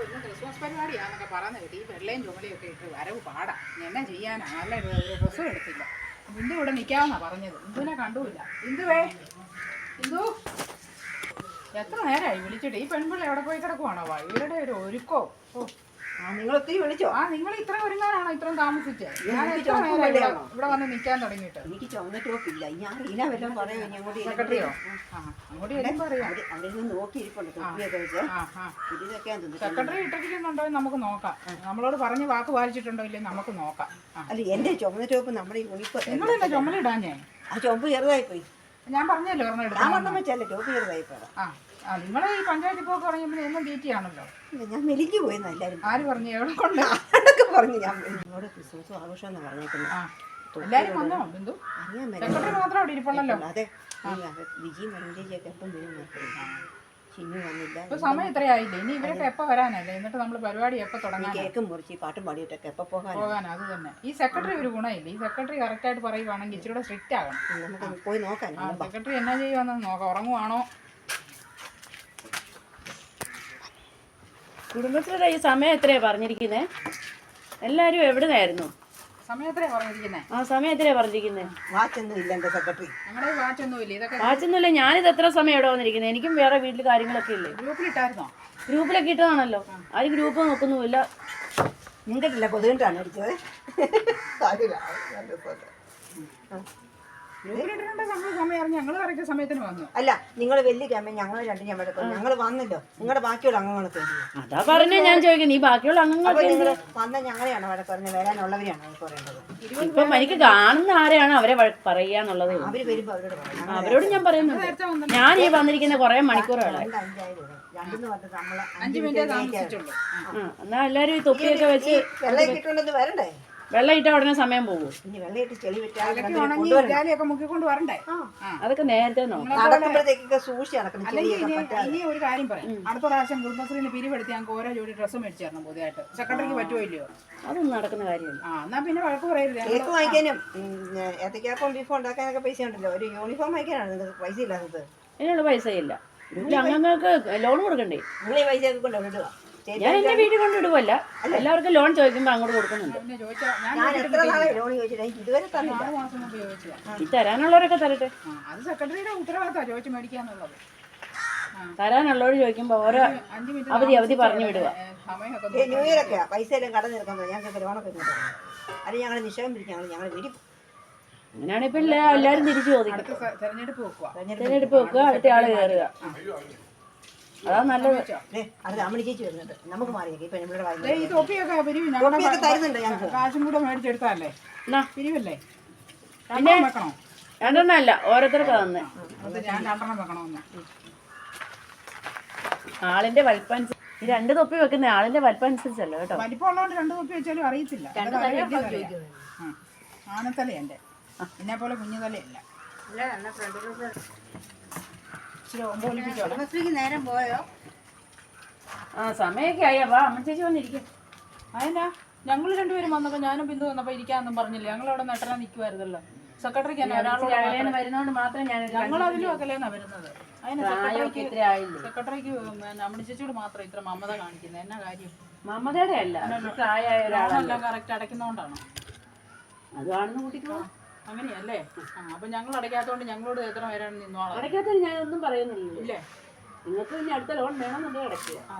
ഓ ഇന്ന് ക്രിസ്മസ് പരിപാടിയാണെന്നൊക്കെ പറയുന്നത് കേട്ട് ഈ വെള്ളയും ചുമലയും ഒക്കെ ഇട്ട് വരവ് പാടാ. എന്നാ ചെയ്യാനാ? നല്ല ഡ്രസ്സും എടുത്തില്ല. ബിന്ദു ഇവിടെ നിൽക്കാമെന്നാ പറഞ്ഞത്. ബിന്ദുവിനെ കണ്ടുമില്ല ബിന്ദുവേ ബിന്ദു എത്ര നേരമായി വിളിച്ചിട്ട്? ഈ പെൺപിള്ളി എവിടെ പോയി കിടക്കുവാണോ? ഇവരുടെ ഒരു ഒരുക്കോ? ഓ. ആ നിങ്ങൾ ഒത്തിരി വിളിച്ചോ? ആ നിങ്ങൾ ഇത്ര ഒരുങ്ങാനാണോ ഇത്രയും താമസിച്ചത് ഞാൻ എത്ര ചുമപ്പ് ഇവിടെ ഇവിടെ വന്ന് നിൽക്കാൻ തുടങ്ങിയിട്ട്? എനിക്ക് ടോപ്പില്ല ഞാൻ റീന വല്ലതും പറയാം ഞാൻ അങ്ങോട്ട് സെക്രട്ടറിയോ? അങ്ങോട്ട് വരുമ്പോൾ അറിയാം. അവിടെ നിന്ന് നോക്കിയിരിപ്പുണ്ട് തൊപ്പിയൊക്കെ വെച്ച്. തോന്നുന്നു സെക്രട്ടറി ഇട്ടിരിക്കുന്നുണ്ടോ നമുക്ക് നോക്കാം. നമ്മളോട് പറഞ്ഞ് വാക്ക് വായിച്ചിട്ടുണ്ടോ ഇല്ലേ നമുക്ക് നോക്കാം. അല്ല എന്റെ ചുമന്ന ടോപ്പ് നമ്മുടെ ഈ ഉണിപ്പ് നിങ്ങളെന്താ ചുമലിടാൻ ഞാൻ ആ ചുമപ്പ് ചെറുതായി പോയി ഞാൻ പറഞ്ഞല്ലോ ഒരെണ്ണം എടുക്കാം വെച്ചല്ലേ ടോപ്പ് ആ ആ നിങ്ങൾ ഈ പഞ്ചായത്തിൽ പോക്ക് പറയുമ്പോൾ എന്നും തീറ്റിയാണല്ലോ ആണല്ലോ. ഞാൻ മെലിഞ്ഞു പോയെന്ന് എല്ലാവരും ആര് പറഞ്ഞു? എവിടെ കൊണ്ട്? അതൊക്കെ പറഞ്ഞു ഞാൻ എന്നോട് ക്രിസ്മസ് ആഘോഷം എന്നാ പറഞ്ഞേക്കുന്നത് ആ എല്ലാരും വന്നോ ബിന്ദു? അറിയാൻ സെക്രട്ടറി മാത്രം അവിടെ ഇരിപ്പുള്ളല്ലോ. അതെ വിജയും മരുഞ്ചേച്ചിയൊക്കെ എപ്പം വരും വന്നില്ല. ഇപ്പൊ സമയം ഇത്രയായില്ലേ? ഇനി ഇവരൊക്കെ എപ്പോ വരാനല്ലേ? എന്നിട്ട് നമ്മൾ പരിപാടി എപ്പോ ഈ തുടങ്ങാൻ കേക്കും മുറിച്ച് ഈ പാട്ടും പാടിയിട്ടൊക്കെ എപ്പോൾ പോകാൻ പോകാൻ അത് തന്നെ. ഈ സെക്രട്ടറി ഒരു ഗുണമില്ല? ഈ സെക്രട്ടറി കറക്റ്റ് ആയിട്ട് പറയുവാണെങ്കിൽ ഇച്ചിരി കൂടെ സ്ട്രിക്റ്റ് ആകണം നമുക്ക് പോയി നോക്കാൻ ആ സെക്രട്ടറി എന്നാ ചെയ്യുവാന്ന് നോക്കാം. ഉറങ്ങുവാണോ? കുടുംബശ്രീയുടെ ഈ സമയം എത്രയാ പറഞ്ഞിരിക്കുന്നത് എല്ലാവരും എവിടുന്നായിരുന്നു? പറഞ്ഞിരിക്കുന്നേ ആ സമയം എത്രയാ പറഞ്ഞിരിക്കുന്നത് വാച്ചൊന്നും ഇല്ല എന്റെ സെക്രട്ടറി. ഞങ്ങളുടെ വാച്ചൊന്നും ഇല്ല ഇതൊക്കെ വാച്ചൊന്നുമില്ല ഞാനിത് എത്ര സമയം ഇവിടെ വന്നിരിക്കുന്നത് എനിക്കും വേറെ വീട്ടിൽ കാര്യങ്ങളൊക്കെ ഇല്ലേ? ഗ്രൂപ്പിലിട്ടായിരുന്നോ ഗ്രൂപ്പിലൊക്കെ ഇട്ടതാണല്ലോ. ആരും ഗ്രൂപ്പ് നോക്കുന്നുമില്ല. നിങ്ങൾക്കില്ല കൊതുകിട്ടാണ് അടിച്ചത്. ഗ്രൂപ്പിലിട്ടിട്ടുണ്ട് നമ്മൾ സമയം അറിഞ്ഞ് ഞങ്ങൾ കറക്റ്റ് സമയത്തിന് വന്നു. അല്ല നിങ്ങൾ വലിയ ക്യാമ്പ ഞങ്ങൾ രണ്ടും ഞാൻ എടുക്കും. ഞങ്ങൾ വന്നല്ലോ. നിങ്ങളുടെ ബാക്കിയുള്ള അംഗങ്ങളൊക്കെ ഇല്ലേ? അതാ പറഞ്ഞ ഞാൻ ചോദിക്കുന്നത്. ഈ ബാക്കിയുള്ള അംഗങ്ങൾ നിങ്ങൾ വന്ന ഞങ്ങളെയാണ് പറഞ്ഞത്. വരാനുള്ളവരെയാണ് പറയേണ്ടത്. ഇപ്പം എനിക്ക് കാണുന്ന ആരെയാണ് അവരെ പറയാന്നുള്ളത് അവർ വരുമ്പോ അവരോട് പറയണം. അവരോട് ഞാൻ പറയുന്നു ഞാൻ ഈ വന്നിരിക്കുന്ന കുറെ മണിക്കൂറുകളായി. രണ്ട് അഞ്ചായിരം രൂപ രണ്ടെന്ന് പറഞ്ഞത് നമ്മൾ അഞ്ച് മിനിറ്റ് താമസിച്ചുള്ളൂ എന്നാ എല്ലാരും ഈ തൊപ്പിയൊക്കെ വെച്ച് വെള്ളം കിട്ടുണ്ടെന്ന് വരണ്ടേ? വെള്ളം ഉടനെ സമയം പോകും ഇനി വെച്ചാൽ ഉണങ്ങി ജാലിയൊക്കെ മുക്കിക്കൊണ്ട് വരണ്ടേ? ആ. അതൊക്കെ നേരത്തെ നോക്കാം. നടക്കുമ്പോഴത്തേക്കൊക്കെ സൂക്ഷിച്ച് നടക്കണം അല്ലെങ്കിൽ ചെളിയൊക്കെ ഇനി പറ്റാതെ. ഇനി ഒരു കാര്യം പറയാം. അടുത്ത പ്രാവശ്യം കുടുംബശ്രീന് പിരിവെടുത്ത് ഞങ്ങൾക്ക് ഓരോ ജോഡി ഡ്രസ്സ് മേടിച്ചു തരണം പുതിയതായിട്ട്. സെക്രട്ടറിക്ക് പറ്റുമോ ഇല്ലയോ? അതൊന്നും നടക്കുന്ന കാര്യമില്ല. ആ എന്നാ പിന്നെ വഴക്ക് പറയരുത്. ഞങ്ങൾ കേക്ക് വാങ്ങിക്കാനും ഏത്തക്കാപ്പം ബീഫും ഉണ്ടാക്കാനൊക്കെ പൈസ ഉണ്ടല്ലോ. ഒരു യൂണിഫോം വാങ്ങിക്കാനാണ് നിങ്ങൾക്ക് പൈസ ഇല്ലാത്തത്. ഇതിനുള്ള പൈസ ഇല്ല ഗ്രൂപ്പിൽ അംഗങ്ങൾക്ക് ലോൺ കൊടുക്കണ്ടേ? നിങ്ങൾ ഈ പൈസ ഒക്കെ കൊണ്ട് ഞാൻ എന്റെ വീട്ടിൽ കൊണ്ടിടുവല്ല. എല്ലാവർക്കും ലോൺ ചോദിക്കുമ്പോൾ അങ്ങോട്ട് കൊടുക്കുന്നുണ്ട്. ഞാൻ ഞാൻ എത്ര നാളെ ലോൺ ചോദിച്ചിട്ട്? എനിക്ക് ഇതുവരെ തന്നില്ല ആറ് മാസം മുമ്പ് ചോദിച്ചതാ ഈ തരാനുള്ളവരൊക്കെ തരട്ടെ. ആ അത് സെക്രട്ടറിയുടെ ഉത്തരവാദിത്തമാണ് ചോദിച്ച് മേടിക്കാന്നുള്ളത്. ആ. തരാനുള്ളവർ ചോദിക്കുമ്പോൾ ഓരോ അഞ്ച് മിനിറ്റ് അവധി അവധി പറഞ്ഞു വിടുക. ന്യൂ ഇയർ ഒക്കെയാ പൈസ എല്ലാം കട നിൽക്കാൻ ഞങ്ങൾക്ക് ലോണൊക്കെ ഇങ്ങോട്ട് തരണം. അത് ഞങ്ങൾ നിശ്ചയം പിടിക്കും ഞങ്ങൾ ഞങ്ങൾ വീട്ടിൽ അങ്ങനെയാണ് ഇപ്പൊ എല്ലാവരും തിരിച്ചു ചോദിക്കും. അടുത്ത സ- തെരഞ്ഞെടുപ്പ് വെക്കുക തിരഞ്ഞെടുപ്പ് വെക്കുക അടുത്ത ആൾ കയറുക അതാ നല്ലത്. ഏ, അത് അമ്മണി ചേച്ചി വരുന്നുണ്ട്. നമുക്ക് മാറിയേക്ക് ഇപ്പൊ നമ്മുടെ ദേ, ഈ തൊപ്പിയൊക്കെ പിരിവ് തൊപ്പിയൊക്കെ ഞങ്ങളുടെ തരുന്നുണ്ട് ഞങ്ങൾക്ക്. കാശും കൂടെ മേടിച്ചെടുത്താലേ? എന്നാ പിരിവല്ലേ? രണ്ടെണ്ണം വെക്കണോ? ഓരോരുത്തർക്ക് തന്നെ. അത് ഞാൻ രണ്ടെണ്ണം വെക്കണമെന്ന് ആളിന്റെ വലിപ്പനുസരിച്ച് ഈ രണ്ട് തൊപ്പി വെക്കുന്ന ആളിന്റെ വലിപ്പനുസരിച്ചല്ലോ കേട്ടോ? വലിപ്പമുള്ളതുകൊണ്ട് രണ്ട് തൊപ്പി വെച്ചാലും അറിയത്തില്ല. അത് വലിയ തലയാ. എന്റെ എന്നെ പോലെ കുഞ്ഞു തലയല്ല കുടുംബശ്രീക്ക് നേരം പോയോ? ആ സമയമൊക്കെ ആയി. വാ അമ്മ ചേച്ചി വന്നിരിക്കും. അതിനാ ഞങ്ങൾ രണ്ടുപേരും വന്നപ്പോൾ ഞാനും ബിന്ദു വന്നപ്പോൾ ഇരിക്കാന്നും പറഞ്ഞില്ല? ഞങ്ങൾ അവിടെ നെട്ടറാൻ നിൽക്കുമായിരുന്നല്ലോ സെക്രട്ടറിക്ക് മാത്രം. ഞാൻ ഞങ്ങൾ അതിലും അകലേന്നാ വരുന്നത്. അതിന് സെക്രട്ടറിക്ക് സെക്രട്ടറിക്ക് ചേച്ചിയോട് മാത്രം ഇത്ര മമത കാണിക്കുന്നത്. എന്നാ കാര്യം? മമതയുടെ അല്ല കറക്റ്റ് അടയ്ക്കുന്നോണ്ടാണോ? അതാണെന്ന് കൂട്ടിക്കോ അങ്ങനെയല്ലേ? ആ അപ്പൊ ഞങ്ങൾ അടയ്ക്കാത്തോണ്ട് ഞങ്ങളോട് എത്ര പേരാണ് നിന്നോളാം അടയ്ക്കാത്തതിന് ഞാനൊന്നും പറയുന്നില്ല. ഇല്ലേ? നിങ്ങൾക്ക് ഇനി അടുത്ത ലോൺ വേണമെന്നുണ്ടെങ്കിൽ അടയ്ക്കുക. ആ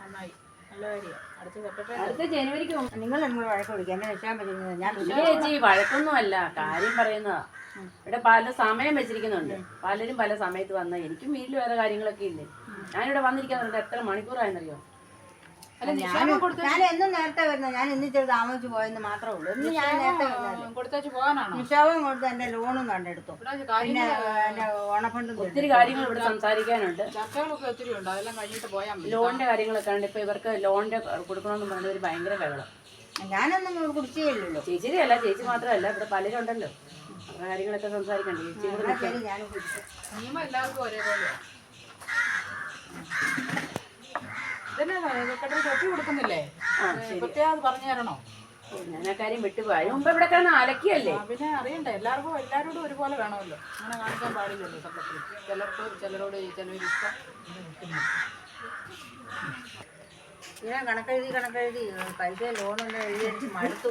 നന്നായി. നല്ല കാര്യമാണ് അടുത്ത സെക്രട്ടറി അടുത്ത ജനുവരിക്ക് നിങ്ങൾ നമ്മൾ വഴക്ക് വിളിക്കുക എന്നെ രക്ഷാൻ പറ്റുന്നത് ഞാൻ ഇല്ല ചേച്ചി വഴക്കൊന്നും അല്ല കാര്യം പറയുന്നതാ. ഇവിടെ പല സമയം വെച്ചിരിക്കുന്നുണ്ട്. പലരും പല സമയത്ത് വന്ന എനിക്കും വീട്ടിൽ വേറെ കാര്യങ്ങളൊക്കെ ഇല്ലേ? ഞാനിവിടെ വന്നിരിക്കാൻ എത്ര മണിക്കൂറായെന്നറിയോ? ഞാൻ എന്നും നേരത്തെ വരുന്നത് ഞാൻ ഇന്ന് ഇച്ചിരി താമസിച്ച് പോയെന്ന് മാത്രമേ ഉള്ളൂ. ഇന്ന് ഞാൻ നേരത്തെ വരുന്നത് നിക്ഷേപം കൊടുത്ത് എന്റെ ലോണും കണ്ടെടുത്തു പിന്നെ എന്റെ ഓണഫണ്ടും ഒത്തിരി കാര്യങ്ങൾ ഇവിടെ സംസാരിക്കാനുണ്ട്. ചർച്ചകളൊക്കെ ഒത്തിരി ഉണ്ട്. അതെല്ലാം കഴിഞ്ഞിട്ട് പോയാൽ ലോണിന്റെ കാര്യങ്ങളൊക്കെ ഉണ്ട് ഇപ്പൊ ഇവർക്ക് ലോണിന്റെ കൊടുക്കണമെന്ന് പറഞ്ഞ ഒരു ഭയങ്കര ബഹളം. ഞാനൊന്നും കുടിച്ചേയില്ലല്ലോ. ചേച്ചി അല്ല ചേച്ചി മാത്രമല്ല ഇവിടെ പലരും ഉണ്ടല്ലോ അവരുടെ കാര്യങ്ങളൊക്കെ സംസാരിക്കണ്ടേ? ചേച്ചി നിയമം എല്ലാവർക്കും ഒരേപോലെയാ. ഇതന്നെ തൊപ്പി കൊടുക്കുന്നില്ലേ? പ്രത്യേകം അത് പറഞ്ഞു തരണോ? ഞാൻ ആ കാര്യം വിട്ടുപോയി. അതിന് മുമ്പ് ഇവിടെ കിടന്ന് അലക്കിയല്ലേ? ആ, പിന്നെ അറിയണ്ടേ എല്ലാവർക്കും എല്ലാവരോടും ഒരുപോലെ വേണമല്ലോ. അങ്ങനെ കാണിക്കാൻ പാടില്ലല്ലോ സെക്രട്ടറി ചിലർക്ക് ചിലരോട് കണക്കെഴുതി കണക്കെഴുതി പൈസ ലോണൊന്നും എഴുതി മടുത്തു.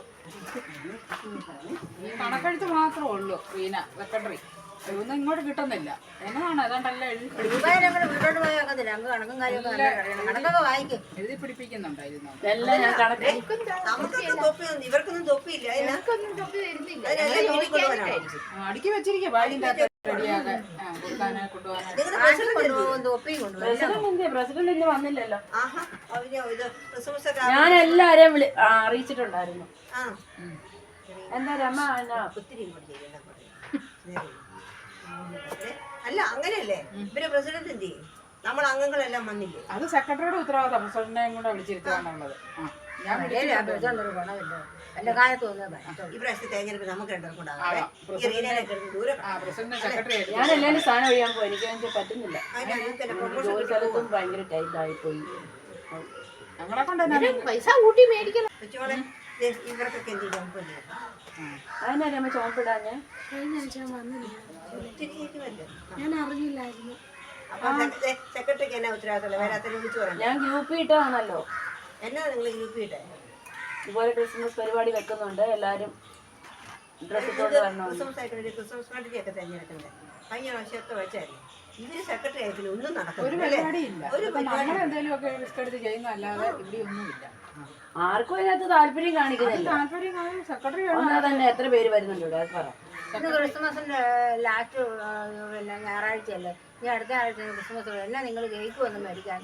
കണക്കെഴുത്ത് മാത്രമേ ഉള്ളൂ വീന സെക്രട്ടറി ഇതൊന്നും ഇങ്ങോട്ട് കിട്ടുന്നില്ല. എന്നതാണ് അതുകൊണ്ടല്ല എഴുതി പിടിപ്പിക്കുന്നുണ്ടായിരുന്നു. ഇവർക്കൊന്നും തൊപ്പിയില്ല. അടുക്കി വെച്ചിരിക്കുക ആശുപത്രി പ്രസിഡന്റ് വന്നില്ലല്ലോ. ആഹാ അവർ ഇത് ക്രിസ്മസ് ഒക്കെ ഞാൻ എല്ലാരെയും വിളി അറിയിച്ചിട്ടുണ്ടായിരുന്നു. ആ. എന്താ രമ? എന്നാ ഒത്തിരി അല്ല അങ്ങനെയല്ലേ? ഇവർ പ്രസിഡന്റ് എന്ത് ചെയ്യും? നമ്മൾ അംഗങ്ങളെല്ലാം വന്നില്ലേ? അത് സെക്രട്ടറിയുടെ ഉത്തരവാദിത്തം പ്രസിഡന്റിനെയും കൂടെ വിളിച്ചിരുത്തുകയാണുള്ളത് ആ ഞാൻ ഈ പ്രാവശ്യത്തെ തെരഞ്ഞെടുപ്പ് നമുക്ക് രണ്ടുപേർക്കും ഉണ്ടാകാം ഈ പ്രസിഡന്റ് റീനയൊക്കെ ദൂരെ പ്രസിഡന്റ് സെക്രട്ടറി ഞാൻ എല്ലാവരും സ്ഥാനം ഒഴിയാൻ പോയി. എനിക്ക് പറ്റുന്നില്ല. അതിന് നിങ്ങൾക്ക് എന്നെ പ്രൊമോഷൻ ജോലി സ്ഥലത്തും ഭയങ്കര ടൈറ്റ് ആയിപ്പോയി ഞങ്ങളെ കൊണ്ട് പൈസ കൂട്ടി മേടിക്കണം. ഇവർക്കൊക്കെ എന്ത്? അതിനാ രമ വന്നില്ല. ഒത്തിരി. ഞാൻ അറിഞ്ഞില്ലായിരുന്നു. അപ്പൊ സെക്രട്ടറിക്ക് എന്നാ ഉത്തരവാദിത്തമല്ല വരാത്തതിനെ വിളിച്ചു പറഞ്ഞു ഞാൻ ഗ്രൂപ്പ് ഇട്ടതാണല്ലോ. എന്നാ നിങ്ങൾ ഗ്രൂപ്പ് ഇട്ടേ? ഇതുപോലെ ക്രിസ്മസ് പരിപാടി വെക്കുന്നുണ്ട്. എല്ലാരും ഡ്രസ് ഇട്ടുകൊണ്ട് വരണമെന്ന് ക്രിസ്മസ് ആയിട്ട് ഒരു ക്രിസ്മസ് പാർട്ടിയൊക്കെ തെരഞ്ഞെടുക്കണ്ടേ? കഴിഞ്ഞ പ്രാവശ്യമൊക്കെ വെച്ചായിരുന്നു. ഇവർ സെക്രട്ടറി ആയിട്ട് ഒന്നും ഒരു നടക്കുന്നില്ല പരിപാടിയില്ല ഇതിപ്പോ നമ്മൾ എന്തെങ്കിലും ഒക്കെ റിസ്ക് എടുത്ത് ചെയ്യുന്നതല്ലാതെ ഇവിടെ ഒന്നുമില്ല. ആർക്കും അതിനകത്ത് താല്പര്യം കാണിക്കുന്നില്ല താല്പര്യം സെക്രട്ടറി ഒന്നാ തന്നെ എത്ര പേര് വരുന്നുണ്ട് ഇവിടെ? അത് പറ. ഇന്ന് ക്രിസ്മസിന്റെ ലാസ്റ്റ് പിന്നെ ഞായറാഴ്ചയല്ലേ? ഇനി അടുത്ത ആഴ്ച ക്രിസ്മസ് എന്നാ നിങ്ങൾ കേക്ക് വന്ന് മേടിക്കാൻ?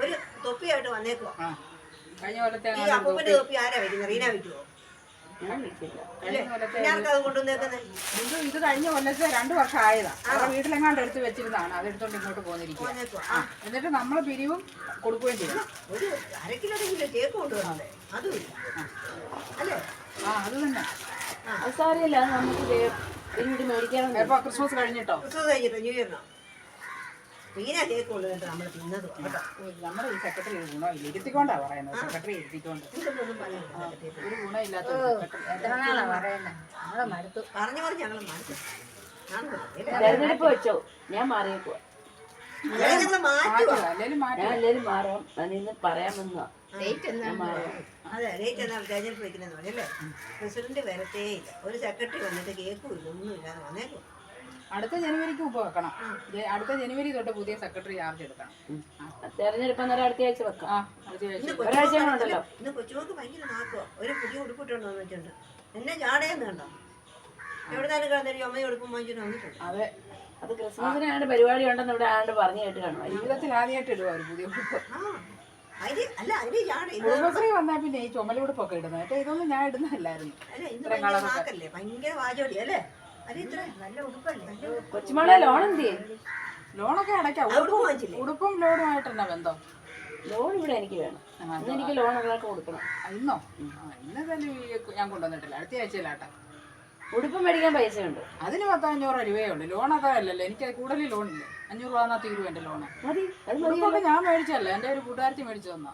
ഒരു തൊപ്പിയായിട്ട് വന്നേക്കുവാ. കഴിഞ്ഞ കൊല്ലത്തെ ഈ അപ്പൂപ്പന്റെ തൊപ്പി? ആരാ വെക്കുന്നത് റീന വെക്കുവോ? ഇത് ഇത് കഴിഞ്ഞ കൊല്ലത്തെ രണ്ട് വർഷം ആയതാ അവരുടെ വീട്ടിലെങ്ങാണ്ട് എടുത്ത് വെച്ചിരുന്നതാണ്. അത് എടുത്തോണ്ട് ഇങ്ങോട്ട് പോന്നിരിക്കുക ആ എന്നിട്ട് നമ്മൾ പിരിവും കൊടുക്കുകയും ചെയ്യണം ഒരു അര കിലോയെങ്കിലും കേക്ക് അതുമില്ല അല്ലേ? ആ അത് തന്നെ. അത് നമുക്ക് ക്രിസ്മസ് കഴിഞ്ഞിട്ടോ? ക്രിസ്മസ് കഴിഞ്ഞിട്ടോ? ന്യൂ ഇയറിനോ? റീന കേക്ക് കൊണ്ടുവന്നിട്ട് നമ്മൾ തിന്നത് കേട്ടോ നമ്മുടെ ഈ സെക്രട്ടറി ഒരു ഗുണമില്ല. ഇരുത്തിക്കൊണ്ടാ പറയുന്നത്. സെക്രട്ടറി ഇരുത്തിക്കൊണ്ട്. ഇതൊന്നും പറയുന്നില്ല ഒരു ഗുണമില്ലാത്ത ഒരു സെക്രട്ടറി എത്ര നാളാ പറയുന്നത് നമ്മളെ മടുത്തു പറഞ്ഞു പറഞ്ഞ് ഞങ്ങൾ മനസ്സിൽ തെരഞ്ഞെടുപ്പ് വെച്ചോ. ഞാൻ മാറിയേക്കുവാ ഞങ്ങൾ മാറ്റുക മാറ്റുക അല്ലെങ്കിൽ മാറ്റുക ഞാൻ എല്ലാവരും മാറാം. അതിന്ന് പറയാമെന്നാ ഞാൻ മാറാം. അതെ റേറ്റ് എന്നാ തെരഞ്ഞെടുപ്പ് വെക്കുന്നതെന്ന് പറഞ്ഞല്ലേ? പ്രസിഡന്റ് വരത്തേ ഇല്ല ഒരു സെക്രട്ടറി വന്നിട്ട് കേൾക്കും ഇല്ല ഒന്നും ഇല്ലാതെ വന്നേക്കും അടുത്ത ജനുവരിക്ക് ഉപ്പ് വെക്കണം. ജെ- അടുത്ത ജനുവരി തൊട്ട് പുതിയ സെക്രട്ടറി ചാർജ് എടുക്കണം. തെരഞ്ഞെടുപ്പ് അന്നേരം അടുത്ത ആഴ്ച വെക്കാം. ആ അടുത്ത ആഴ്ച ഇന്ന് ഒരാഴ്ച കൊച്ചുമോക്ക് ഉണ്ടല്ലോ. ഇന്ന് കൊച്ചുമോക്ക് ഭയങ്കര നാക്കുവാ ഒരു പുതിയ ഉടുപ്പിട്ടോണ്ട് എന്നെ ചാടയെന്ന് കണ്ടോ? എവിടെ നിന്നാലും കിടന്നൊരു ചുമ ഉടുപ്പും വാങ്ങിച്ചിട്ട് വന്നിട്ടുണ്ട്. അതെ. അത് ക്രിസ്മസിന് ആണ്ട് പരിപാടി ഉണ്ടെന്ന് ഇവിടെ ആണ്ട് പറഞ്ഞു കേട്ട് ജീവിതത്തിൽ ആദ്യമായിട്ട് ഇടുക ഒരു പുതിയ ഉടുപ്പ്. ആ. അതിന് അല്ല അതിന് ചാട. ഇത് കുടുംബശ്രീ വന്നാൽ പിന്നെ ഈ ചുമലുടുപ്പൊക്കെ ഇടുന്നത്. കേട്ടോ ഇതൊന്നും ഞാൻ ഇടുന്നതല്ലായിരുന്നു. അല്ല ഇന്ന് ഭയങ്കര നാക്കല്ലേ? ഭയങ്കര വാചോടി അല്ലേ? കൊച്ചുമോളെ ലോൺ എന്ത് ചെയ്യും ലോണൊക്കെ അടയ്ക്കാം. ഉടുപ്പും ഉടുപ്പും ലോണുമായിട്ട് എന്നാ ബന്ധം? ലോൺ ഇവിടെ എനിക്ക് വേണം. എനിക്ക് ലോൺ ഒരാൾക്ക് കൊടുക്കണം. ഇന്നോ? ഇന്ന് തന്നെ ഞാൻ കൊണ്ടുവന്നിട്ടില്ല. അടുത്ത ആഴ്ചയിലാട്ടെ. ഉടുപ്പ് മേടിക്കാൻ പൈസ ഉണ്ട് അതിന് പത്തഞ്ഞൂറ് രൂപയേ ഉള്ളൂ. ലോൺ അതല്ലല്ലോ എനിക്ക് കൂടുതൽ ലോണില്ല അഞ്ഞൂറ് രൂപ എന്നാ തീരും എന്റെ ലോണ് ഞാൻ മേടിച്ചല്ല എന്റെ ഒരു കൂട്ടുകാരത്തി മേടിച്ചു തന്നാ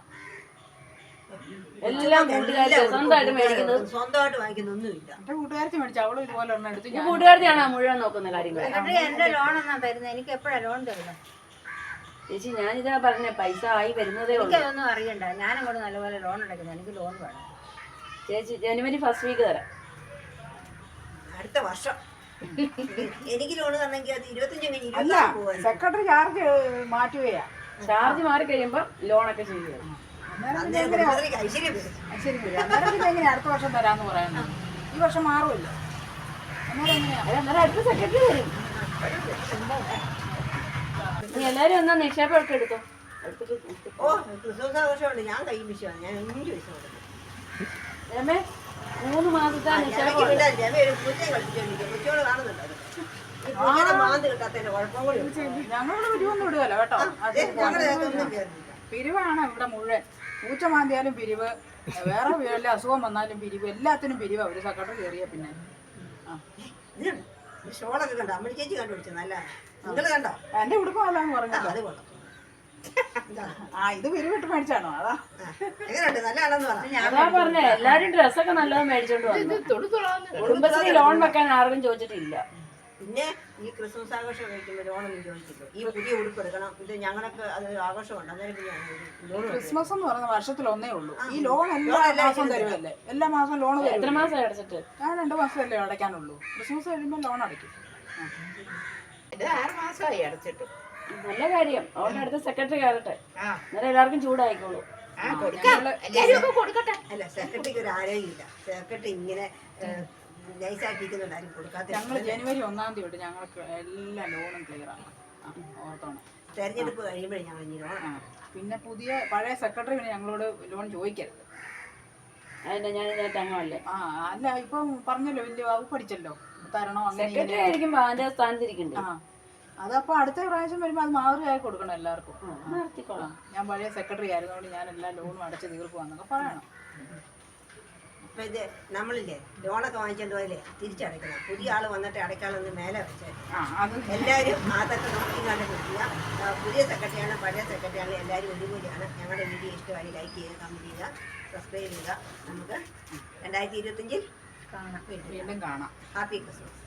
എല്ലാം കൂട്ടുകാർക്ക് സ്വന്തമായിട്ട് മേടിക്കുന്നത്. സ്വന്തമായിട്ട് വാങ്ങിക്കുന്ന ഒന്നുമില്ല എന്റെ കൂട്ടുകാരത്തി മേടിച്ചു അവളും ഇതുപോലെ ഒരെണ്ണം എടുത്തു ഞാൻ കൂട്ടുകാരത്തെയാണ് മുഴുവൻ നോക്കുന്ന കാര്യങ്ങൾ സെക്രട്ടറി എന്റെ ലോൺ എന്നാ തരുന്നത് എനിക്ക് എപ്പോഴാ ലോൺ തരുന്നത് ചേച്ചി ഞാൻ ഇതാ പറഞ്ഞ പൈസ ആയി വരുന്നതേ ഉള്ളൂ. എനിക്കതൊന്നും അറിയണ്ട. ഞാനങ്ങോട്ട് നല്ലപോലെ ലോൺ എടുക്കുന്നത് എനിക്ക് ലോൺ വേണം. ചേച്ചി ജനുവരി ഫസ്റ്റ് വീക്ക് തരാം. അടുത്ത വർഷം. എനിക്ക് ലോൺ തന്നെങ്കിൽ അത് ഇരുപത്തഞ്ച് കഴിഞ്ഞ് ഇരുപത്തി സെക്രട്ടറി ചാർജ് മാറ്റുകയാ. ചാർജ് മാറി കഴിയുമ്പോൾ ലോണൊക്കെ ചെയ്തു തരും. എങ്ങനെയാ അടുത്ത വർഷം തരാന്ന് പറയുന്നത് ഈ വർഷം മാറുമല്ലോ. അടുത്ത സെക്രട്ടറി വരും. എല്ലാരും എന്നാ നിക്ഷേപമൊക്കെ എടുത്തോ? എടുത്തിട്ട് എടുത്തിട്ട്. ഓ ക്രിസ്മസ് ആഘോഷമുണ്ട് ഞാൻ കൈ വിഷയമാണ് ഞാൻ അഞ്ച് രമേ മൂന്ന് മാസത്തെ നിക്ഷേപം. ഞങ്ങളുടെ പിരിവൊന്നും ഇടുകയല്ല കേട്ടോ. പിരിവാണ് ഇവിടെ മുഴുവൻ. പൂച്ച മാന്തിയാലും പിരിവ് വേറെ വല്ല അസുഖം വന്നാലും പിരിവ് എല്ലാത്തിനും പിരിവ്. അവർ സക്കട്ട് കയറിയ പിന്നെ. ഷോളൊക്കെ കണ്ടോ? അമ്മ ചേച്ചി കണ്ടുപിടിച്ചു നല്ല നിങ്ങൾ കണ്ടോ? എന്റെ ഉടുപ്പാണ് പറഞ്ഞത് പറഞ്ഞല്ലോ. അത് കൊള്ളാം. ഇതാ. ആ ഇത് പിരിവിട്ട് മേടിച്ചാണോ? അതാ. അതാ പറഞ്ഞേ എല്ലാരും ഡ്രസ്സൊക്കെ നല്ലത് മേടിച്ചോണ്ട് വന്നു. കുടുംബശ്രീ ലോൺ വെക്കാൻ ആർക്കും ചോദിച്ചിട്ടില്ല. പിന്നെ ഈ ക്രിസ്മസ് ആഘോഷം കഴിക്കുമ്പോൾ ഓണം ചോദിച്ചില്ല ഈ പുതിയ ഉടുപ്പ് എടുക്കണം ഇത് ഞങ്ങളൊക്കെ അത് ആഘോഷമുണ്ട്. അന്നേരം പിന്നെ ക്രിസ്മസ് എന്ന് പറയുന്ന വർഷത്തിൽ ഒന്നേ ഉള്ളൂ. ഈ ലോൺ എല്ലാ മാസം തരുമല്ലേ എല്ലാ മാസം ലോൺ എത്ര തരും മാസം അടച്ചിട്ട്? ഞാൻ രണ്ട് മാസമല്ലേ അടയ്ക്കാനുള്ളൂ. ക്രിസ്മസ് കഴിയുമ്പോൾ ലോൺ അടയ്ക്കും. ഇത് ആറ് മാസമായി അടച്ചിട്ട്. നല്ല കാര്യം. അവളുടെ അടുത്ത സെക്രട്ടറി കയറട്ടെ. അന്നേരം എല്ലാവർക്കും ചൂടായിക്കോളൂ. കൊടുക്കട്ടെ. അല്ല സെക്രട്ടറിക്ക് ഒരു ആരോഗ്യമില്ല. സെക്രട്ടറി ഇങ്ങനെ കൊടുക്കാത്ത ഞങ്ങൾ ജനുവരി ഒന്നാം തീയതി തൊട്ട് ഞങ്ങൾക്ക് എല്ലാ ലോണും ക്ലിയർ ആണ്. ആ, ഓർത്തോണം. തെരഞ്ഞെടുപ്പ് കഴിയുമ്പോഴേ ഞങ്ങൾ ഇനി ലോൺ പിന്നെ പുതിയ പഴയ സെക്രട്ടറി പിന്നെ ഞങ്ങളോട് ലോൺ ചോദിക്കരുത്. അതിന്റെ ഞാൻ അംഗമല്ലേ ആ അല്ല ഇപ്പം പറഞ്ഞല്ലോ വലിയ വകുപ്പ് പഠിച്ചല്ലോ. തരണോ അങ്ങനെ സെക്രട്ടറി അതിന്റെ സ്ഥാനത്തിരിക്കണ്ടേ? ആ അതപ്പോ അടുത്ത പ്രാവശ്യം വരുമ്പോൾ അത് മാതൃകയായി കൊടുക്കണം എല്ലാവർക്കും. ഞാൻ പഴയ സെക്രട്ടറി ആയിരുന്നതുകൊണ്ട് ഞാൻ എല്ലാ ലോണും അടച്ച് തീർക്കുവാന്നൊക്കെ പറയണം. ഇപ്പൊ ഇത് നമ്മളില്ലേ ലോണൊക്കെ വാങ്ങിച്ചോണ്ട് പോയാലേ തിരിച്ചടയ്ക്കണം. പുതിയ ആൾ വന്നിട്ട് അടയ്ക്കാളൊന്ന് മേലെ വെച്ചേ എല്ലാവരും അതൊക്കെ നോക്കി കണ്ട് ആ, പുതിയ സെക്രട്ടറിയാണ് പഴയ സെക്രട്ടറിയാണ് എല്ലാവരും ഒരുപോലെയാണ് ഞങ്ങളുടെ വീഡിയോ ഇഷ്ടമായി ലൈക്ക് ചെയ്യുക കമന്റ് ചെയ്യുക സബ്സ്ക്രൈബ് ചെയ്യുക. നമുക്ക് രണ്ടായിരത്തി ഇരുപത്തഞ്ചിൽ കാണാം. വീണ്ടും കാണാം. Happy Christmas.